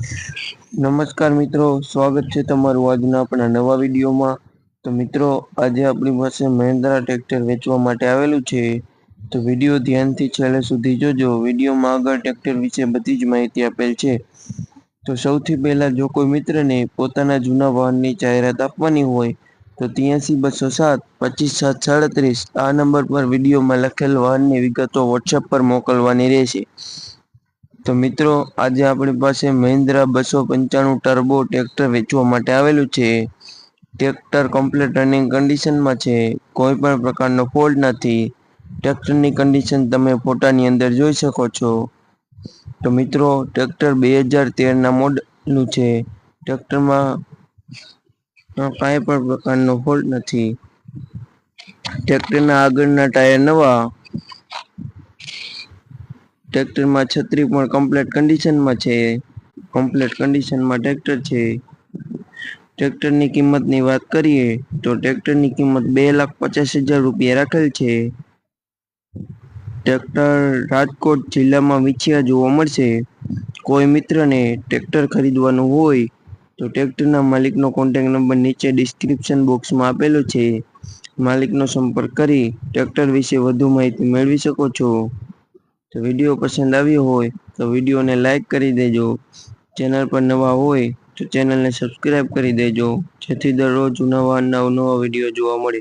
નમસ્કાર મિત્રો, સ્વાગત છે તમારું આજના આપણા નવા વિડીયોમાં. તો મિત્રો, આજે આપણી પાસે મહેન્દ્રા ટ્રેક્ટર વેચવા માટે આવેલું છે. તો વીડિયો ધ્યાનથી છેલ્લે સુધી જોજો. વિડીયોમાં આગળ ટ્રેક્ટર વિશે બધી જ માહિતી આપેલ છે. તો સૌથી પહેલા જો કોઈ મિત્રને પોતાના જૂના વાહનની જાહેરાત આપવાની હોય, તો ત્યાંસી બસો સાત, પચીસ સાત સાડત્રીસ આ નંબર પર વિડીયોમાં લખેલ વાહનની વિગતો વોટ્સએપ પર મોકલવાની રહેશે. તો મિત્રો, આજે આપણી પાસે મહિન્દ્રા બસો પંચાણું ટર્બો ટ્રેક્ટર વેચવા માટે આવેલું છે. ટ્રેક્ટર કમ્પ્લીટ રનિંગ કન્ડિશનમાં છે. કોઈ પણ પ્રકારનો ફોલ્ટ નથી. ટ્રેક્ટરની કન્ડિશન તમે ફોટાની અંદર જોઈ શકો છો. તો મિત્રો ટ્રેક્ટર બે હજાર તેરના મોડલનું છે. ટ્રેક્ટરમાં કાંઈ પણ પ્રકારનો ફોલ્ટ નથી. ટ્રેક્ટરના આગળના ટાયર નવા ટ્રેક્ટરમાં છત્રી પણ કમ્પ્લેટ કન્ડિશનમાં છે. કમ્પ્લેટ કન્ડિશનમાં ટ્રેક્ટર છે. ટ્રેક્ટરની કિંમતની વાત કરીએ તો ટ્રેક્ટરની કિંમત બે લાખ પચાસ હજાર રૂપિયા રાખેલ છે. ટ્રેક્ટર રાજકોટ જિલ્લામાં વિછિયા જોવા મળશે. કોઈ મિત્રને ટ્રેક્ટર ખરીદવાનું હોય તો ટ્રેક્ટરના માલિકનો કોન્ટેક્ટ નંબર નીચે ડિસ્ક્રિપ્શન બોક્સમાં આપેલો છે. માલિકનો સંપર્ક કરી ટ્રેક્ટર વિશે વધુ માહિતી મેળવી શકો છો. તો વીડિયો પસંદ આવ્યો હોય તો વિડીયોને લાઈક કરી દેજો. ચેનલ પર નવા હોય તો ચેનલને સબસ્ક્રાઈબ કરી દેજો. જેથી દરરોજ નવા નવ નવા વીડિયો જોવા મળે.